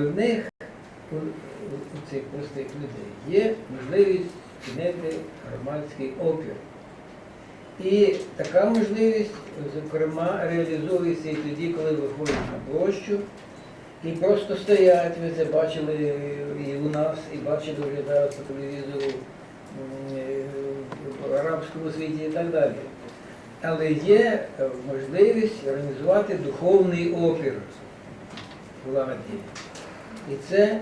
В них, у, у- у цих простих людей, є можливість чинити громадський опір. І така можливість, зокрема, реалізовується і тоді, коли виходять на площу і просто стоять. Ви це бачили і у нас, і бачили вже зараз по телевізору е, в арабському світі і так далі. Але є можливість організувати духовний опір владі. І це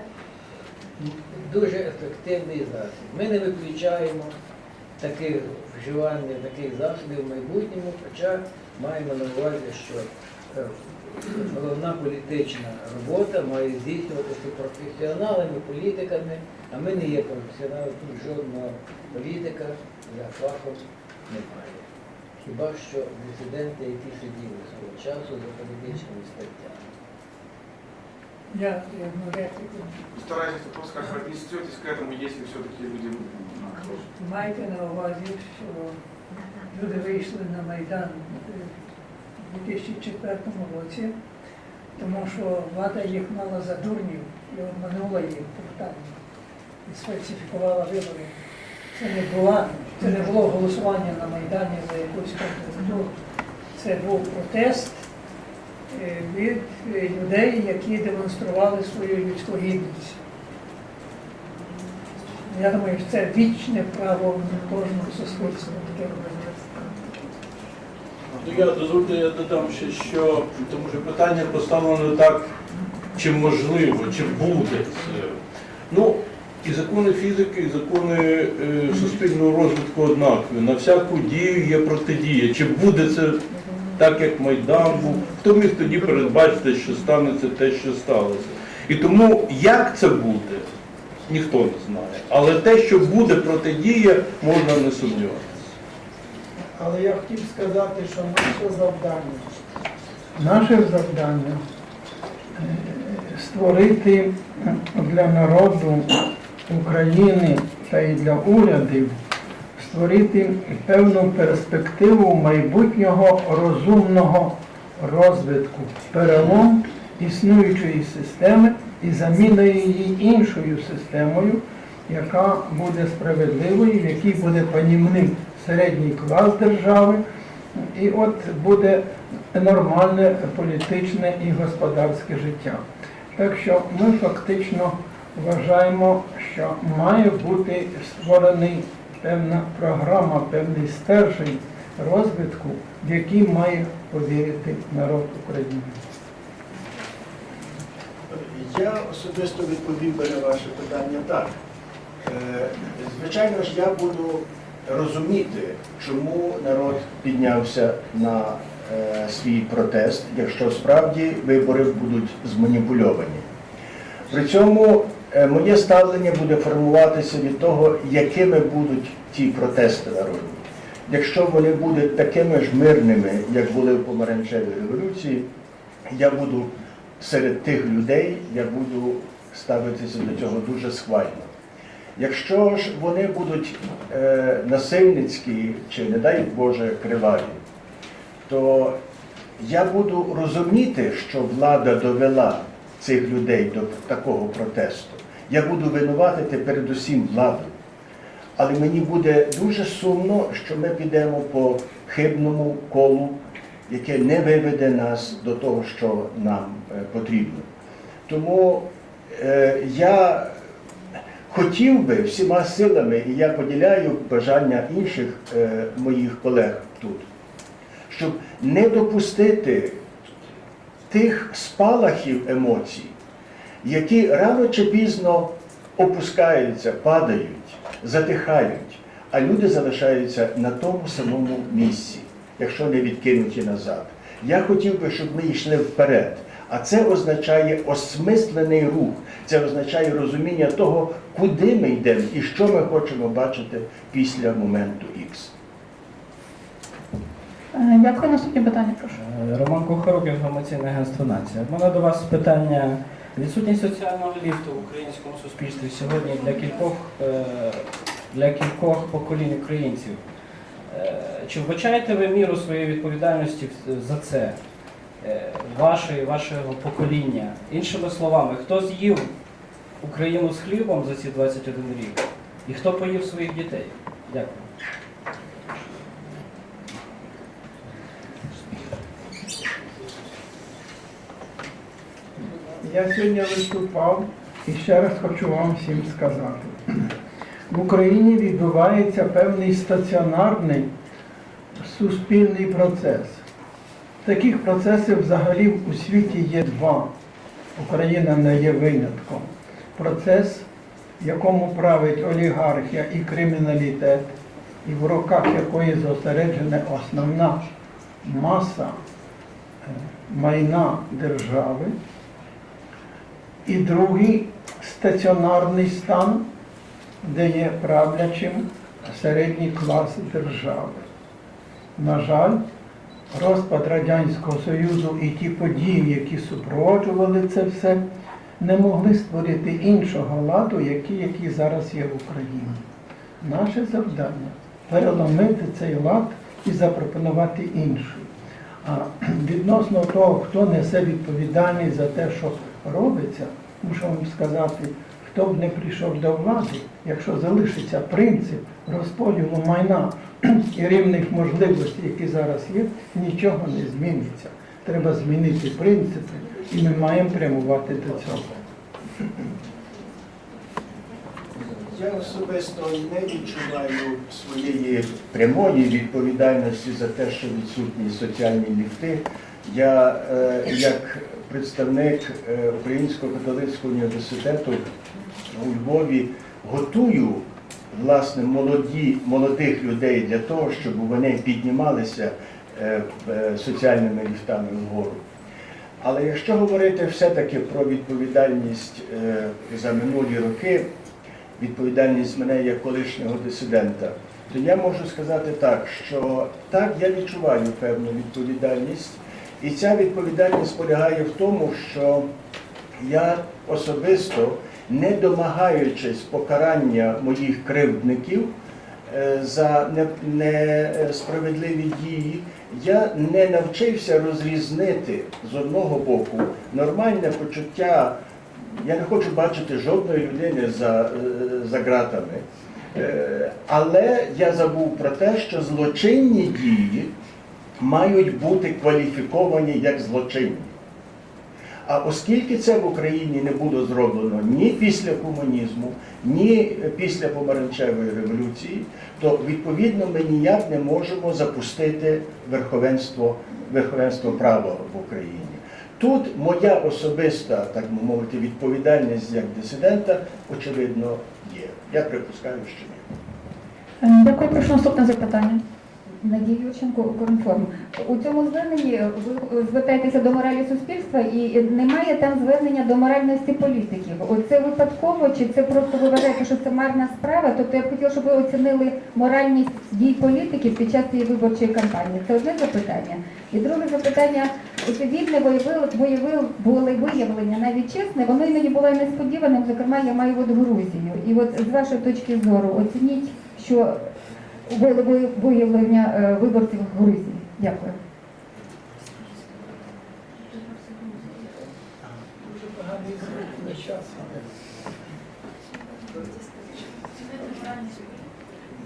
дуже ефективний засіб. Ми не виключаємо таких вживання таких засобів в майбутньому, хоча маємо на увазі, що е, головна політична робота має здійснюватися професіоналами, політиками, а ми не є професіоналами, тут жодного політика за фахом немає. Хіба що дисиденти, які сиділи свого часу за політичними статтями. Я одну репліку. Старайтесь просто как вы отнесетесь к этому, если все-таки люди ну, Майте на увазі, що люди вийшли на Майдан у 2004 році, тому що влада їх мала за дурнів і обманула їх брутально і сфальсифікувала вибори. Це не була, це не було голосування на Майдані за якусь кандидатуру. Це був протест від е, людей, які демонстрували свою людську гідність. Я думаю, що це вічне право кожного суспільства таке робити. Ну, я дозвольте, я додам ще, що тому що питання поставлено так, чи можливо, чи буде це. Ну, і закони фізики, і закони е, суспільного розвитку однакові. На всяку дію є протидія. Чи буде це так, як Майдан був? Хто міг тоді передбачити, що станеться те, що сталося? І тому як це буде, ніхто не знає. Але те, що буде протидія, можна не сумніватися. Але я хотів сказати, що наше завдання, наше завдання е, створити для народу України та і для урядів створити певну перспективу майбутнього розумного розвитку, перелом існуючої системи і заміною її іншою системою, яка буде справедливою, в якій буде панівним середній клас держави, і от буде нормальне політичне і господарське життя. Так що ми фактично вважаємо, що має бути створений певна програма, певний стержень розвитку, в який має повірити народ України. Я особисто відповів би на ваше питання так. Е, Звичайно ж, я буду розуміти, чому народ піднявся на е, свій протест, якщо справді вибори будуть зманіпульовані. При цьому моє ставлення буде формуватися від того, якими будуть ті протести народні. Якщо вони будуть такими ж мирними, як були в помаранчевій революції, я буду серед тих людей, я буду ставитися до цього дуже схвально. Якщо ж вони будуть е, насильницькі чи, не дай Боже, криваві, то я буду розуміти, що влада довела цих людей до такого протесту. Я буду винуватити передусім владу. Але мені буде дуже сумно, що ми підемо по хибному колу, яке не виведе нас до того, що нам е, потрібно. Тому е, я хотів би всіма силами, і я поділяю бажання інших е, моїх колег тут, щоб не допустити тих спалахів емоцій, які рано чи пізно опускаються, падають, затихають, а люди залишаються на тому самому місці, якщо не відкинуті назад. Я хотів би, щоб ми йшли вперед. А це означає осмислений рух, це означає розуміння того, куди ми йдемо і що ми хочемо бачити після моменту Х. Е, Дякую. Наступні питання, прошу. Е, Роман Кухарук, інформаційне агентство Нація. У мене до вас питання. Відсутність соціального ліфту в українському суспільстві сьогодні для кількох, е, для кількох поколінь українців. Е, Чи вбачаєте ви міру своєї відповідальності за це? е, вашої, вашого покоління. Іншими словами, хто з'їв Україну з хлібом за ці 21 рік, і хто поїв своїх дітей? Дякую. Я сьогодні виступав і ще раз хочу вам всім сказати. В Україні відбувається певний стаціонарний суспільний процес. Таких процесів взагалі у світі є два. Україна не є винятком. Процес, в якому править олігархія і криміналітет, і в руках якої зосереджена основна маса е, майна держави. І другий стаціонарний стан, де є правлячим середній клас держави. На жаль, розпад Радянського Союзу і ті події, які супроводжували це все, не могли створити іншого ладу, який, який зараз є в Україні. Наше завдання переломити цей лад і запропонувати інший. А відносно того, хто несе відповідальність за те, що робиться, мушу вам сказати, хто б не прийшов до влади, якщо залишиться принцип розподілу майна і рівних можливостей, які зараз є, нічого не зміниться. Треба змінити принципи, і ми маємо прямувати до цього. Я особисто не відчуваю своєї прямої відповідальності за те, що відсутні соціальні ліфти. Я е, як представник е, Українського католицького університету у Львові готую власне молоді, молодих людей для того, щоб вони піднімалися е, е, соціальними ліфтами вгору. Але якщо говорити все-таки про відповідальність за минулі роки, відповідальність мене як колишнього дисидента, то я можу сказати так, що так, я відчуваю певну відповідальність, і ця відповідальність полягає в тому, що я особисто, не домагаючись покарання моїх кривдників е, за несправедливі дії, я не навчився розрізнити з одного боку нормальне почуття. Я не хочу бачити жодної людини за, е, за ґратами. Е, Але я забув про те, що злочинні дії мають бути кваліфіковані як злочинні. А оскільки це в Україні не було зроблено ні після комунізму, ні після помаранчевої революції, то відповідно ми ніяк не можемо запустити верховенство, верховенство права в Україні. Тут моя особиста, так би мовити, відповідальність як дисидента, очевидно, є. Я припускаю, що ні. Е, Дякую, прошу наступне запитання. Надія Юрченко, Укрінформ. У цьому зверненні ви звертаєтеся до моралі суспільства і немає там звернення до моральності політиків. Оце випадково, чи це просто ви вважаєте, що це марна справа? Тобто я б хотіла, щоб ви оцінили моральність дій політиків під час цієї виборчої кампанії. Це одне запитання. І друге запитання, вільне бойове, бойове волевиявлення, навіть чесне, воно іноді було несподіваним. Зокрема, я маю от Грузію. І от з вашої точки зору оцініть, що волевиявлення е, виборців в Грузії. Дякую.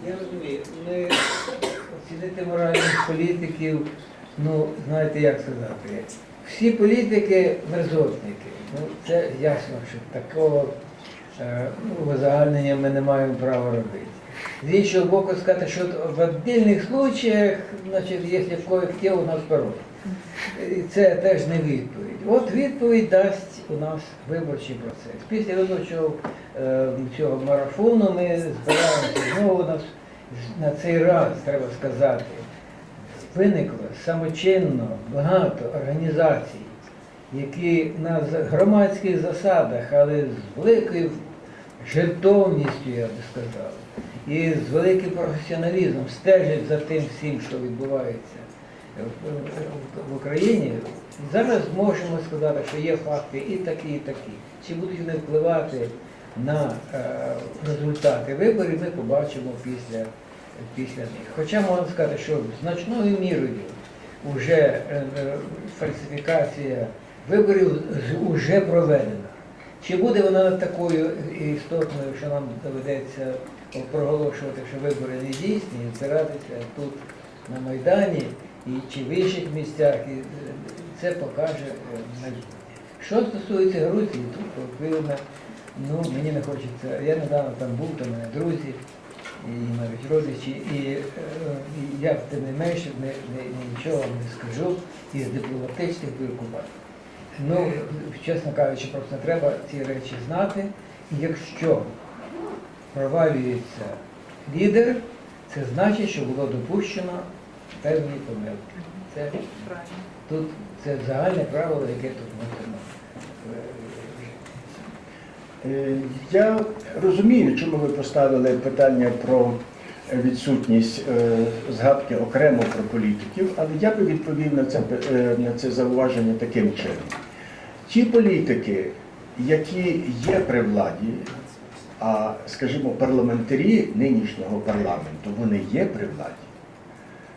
Я розумію, ми оцінити моральність політиків, ну, знаєте, як сказати, всі політики мерзотники. Ну, це ясно, що такого е, ну, узагальнення ми не маємо права робити. З іншого боку, сказати, що в віддільних случаях, значить, якщо в кое где у нас порог. Це теж не відповідь. От відповідь дасть у нас виборчий процес. Після виборчого е, цього марафону ми збираємося знову на, на цей раз, треба сказати, виникло самочинно багато організацій, які на громадських засадах, але з великою жертовністю, я би сказав, і з великим професіоналізмом стежать за тим всім, що відбувається в- Україні. Зараз можемо сказати, що є факти і такі, і такі. Чи будуть вони впливати на е, результати виборів, ми побачимо після, після них. Хоча можна сказати, що значною мірою вже е, фальсифікація виборів уже проведена. Чи буде вона такою істотною, що нам доведеться проголошувати, що вибори не дійсні, і збиратися тут на Майдані і чи в інших місцях, і е, це покаже е, майбутнє. Що стосується Грузії, тут повинна, ну мені не хочеться. Я недавно там був, там мене друзі і навіть родичі, і, е, і я тим не менше не, не, нічого не скажу із дипломатичних виркувань. Ну, чесно кажучи, просто треба ці речі знати. Якщо провалюється лідер, це значить, що було допущено певні помилки. Це тут це загальне правило, яке тут можна. Е, Я розумію, чому ви поставили питання про відсутність е, згадки окремо про політиків, але я би відповів на це, е, на це зауваження таким чином. Ті політики, які є при владі, а, скажімо, парламентарі нинішнього парламенту, вони є при владі.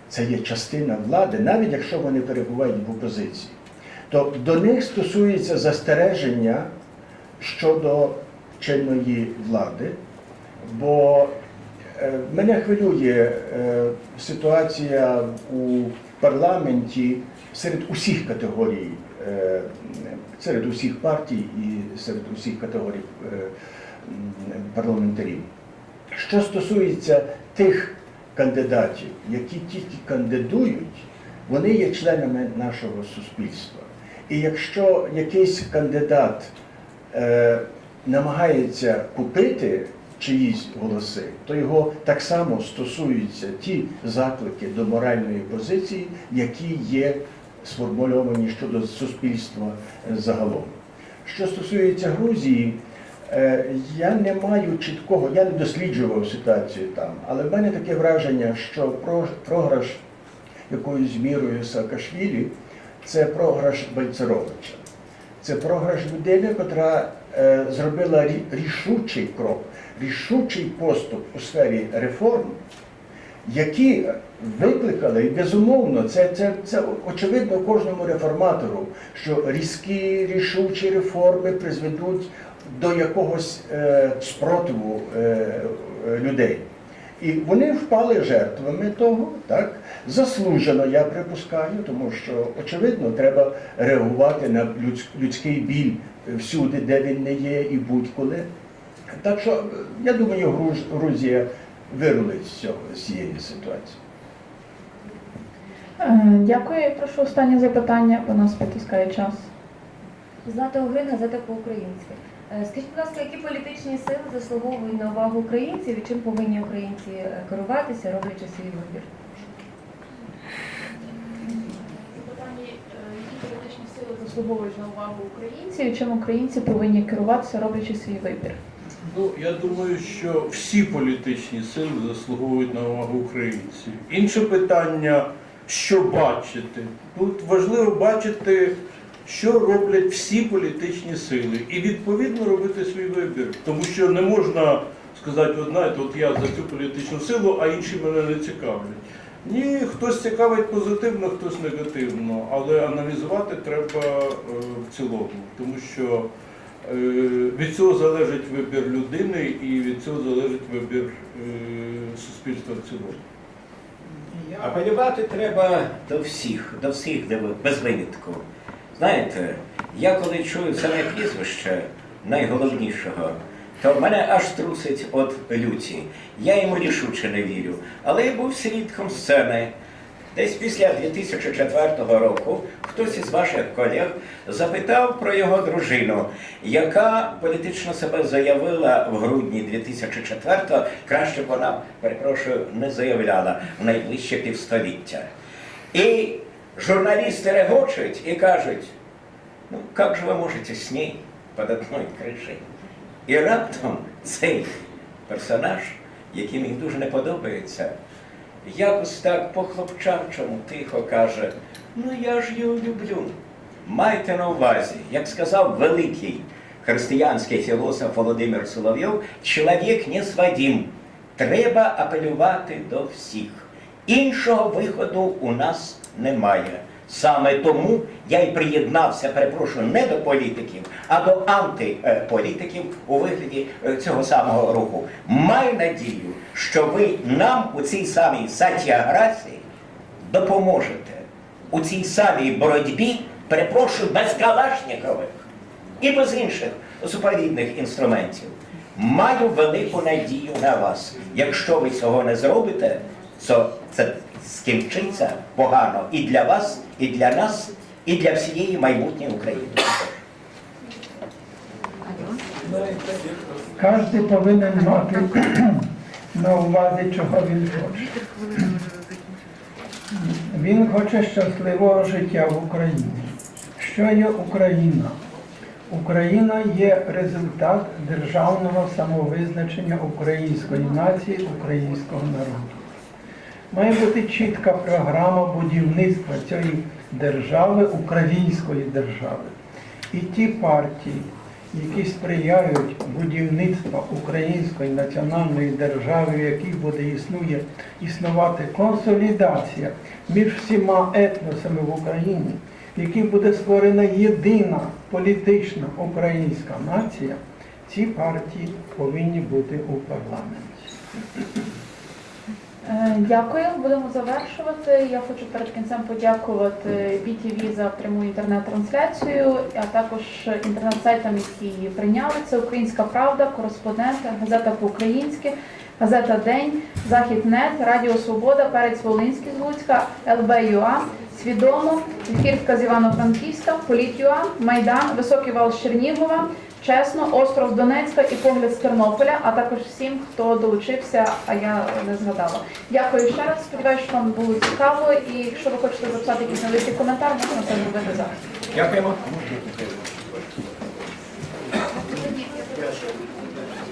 Це є частина влади, навіть якщо вони перебувають в опозиції. То до них стосується застереження щодо чинної влади, бо е, мене хвилює е, ситуація у парламенті серед усіх категорій, е, серед усіх партій і серед усіх категорій парламентарів. Що стосується тих кандидатів, які тільки кандидують, вони є членами нашого суспільства. І якщо якийсь кандидат е, намагається купити чиїсь голоси, то його так само стосуються ті заклики до моральної позиції, які є сформульовані щодо суспільства загалом. Що стосується Грузії, я не маю чіткого, я не досліджував ситуацію там, але в мене таке враження, що програш якоюсь мірою Саакашвілі це програш Бальцеровича. Це програш людини, яка е, зробила рі- рішучий крок, рішучий поступ у сфері реформ, які викликали, і безумовно, це, це, це очевидно кожному реформатору, що різкі рішучі реформи призведуть до якогось е, спротиву е, е, людей. І вони впали жертвами того, так? Заслужено, я припускаю, тому що, очевидно, треба реагувати на людсь- людський біль всюди, де він не є, і будь-коли. Так що, я думаю, Груз- Грузія вирулить з цього, з цієї ситуації. Е, Дякую. Я прошу останнє запитання, бо нас потискає час. Злата Огрин, газета по-українськи. Е, Скажіть, будь ласка, які політичні сили заслуговують на увагу українців і чим повинні українці е, керуватися, роблячи свій вибір? Запитання, які політичні сили заслуговують на увагу українців, і чим українці повинні керуватися, роблячи свій вибір? Ну, я думаю, що всі політичні сили заслуговують на увагу українців. Інше питання, що бачити. Тут важливо бачити, що роблять всі політичні сили, і відповідно робити свій вибір. Тому що не можна сказати, от знаєте, от я за цю політичну силу, а інші мене не цікавлять. Ні, хтось цікавить позитивно, хтось негативно, але аналізувати треба е, в цілому, тому що Е, Від цього залежить вибір людини і від цього залежить вибір е, суспільства в цілому. Апелювати треба до всіх, до всіх без винятку. Знаєте, я коли чую саме прізвище найголовнішого, то мене аж трусить від люті. Я йому рішуче не вірю. Але я був свідком сцени. Десь після 2004 року хтось із ваших колег запитав про його дружину, яка політично себе заявила в грудні 2004-го, краще б вона, перепрошую, не заявляла в найближче півстоліття. І журналісти регочуть і кажуть, ну як же ви можете з ней під одною кришею? І раптом цей персонаж, який мені дуже не подобається, якось так по-хлопчачому тихо каже: Ну я ж його люблю. Майте на увазі, як сказав великий християнський філософ Володимир Соловйов, чоловік не свадім. Треба апелювати до всіх. Іншого виходу у нас немає. Саме тому я й приєднався, перепрошую, не до політиків, а до антиполітиків у вигляді е, цього самого руху. Маю надію, що ви нам у цій самій сатіаграції допоможете у цій самій боротьбі, перепрошую, без калашникових і без інших супровідних інструментів. Маю велику надію на вас. Якщо ви цього не зробите, то це скінчиться погано і для вас, і для нас, і для всієї майбутньої України. Кожен повинен мати на увазі, чого він хоче. Він хоче щасливого життя в Україні. Що є Україна? Україна є результат державного самовизначення української нації, українського народу. Має бути чітка програма будівництва цієї держави, української держави. І ті партії, які сприяють будівництву української національної держави, в якій буде існує, існувати консолідація між всіма етносами в Україні, в якій буде створена єдина політична українська нація, ці партії повинні бути у парламенті. Е, Дякую, будемо завершувати. Я хочу перед кінцем подякувати BTV за пряму інтернет-трансляцію, а також інтернет-сайтам, які її прийняли. Це Українська Правда, Кореспондент, газета по-українськи, газета День, Західнет, Радіо Свобода, Перець Волинський з Луцька, ЛБ.ЮА, Свідомо, Ефірка з Івано-Франківська, Політ.ЮА, Майдан, Високий Вал з Чернігова, Чесно, Остров з Донецька і погляд з Тернополя, а також всім, хто долучився, а я не згадала. Дякую ще раз. Сподіваюся, що вам було цікаво. І якщо ви хочете записати якийсь невеликий коментар, можна це зробити зараз. Дякуємо.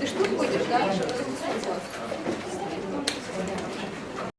Ти ж тут будеш, так?